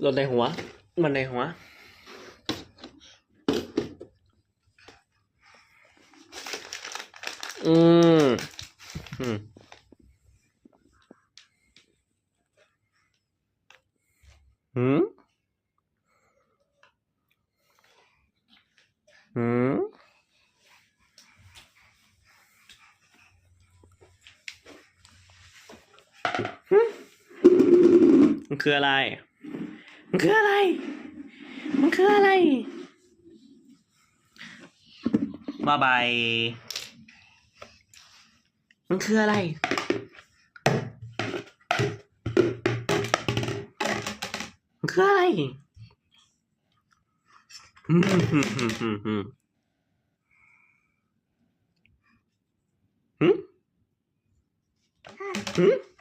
หล่นในหัว มันในหัว อืม อืมหืมหืมมันคืออะไร มันคืออะไร มันคืออะไรบายบาย มันคืออะไร มันคืออะไรอืมฮึมฮึมฮึมฮึมหืมหืม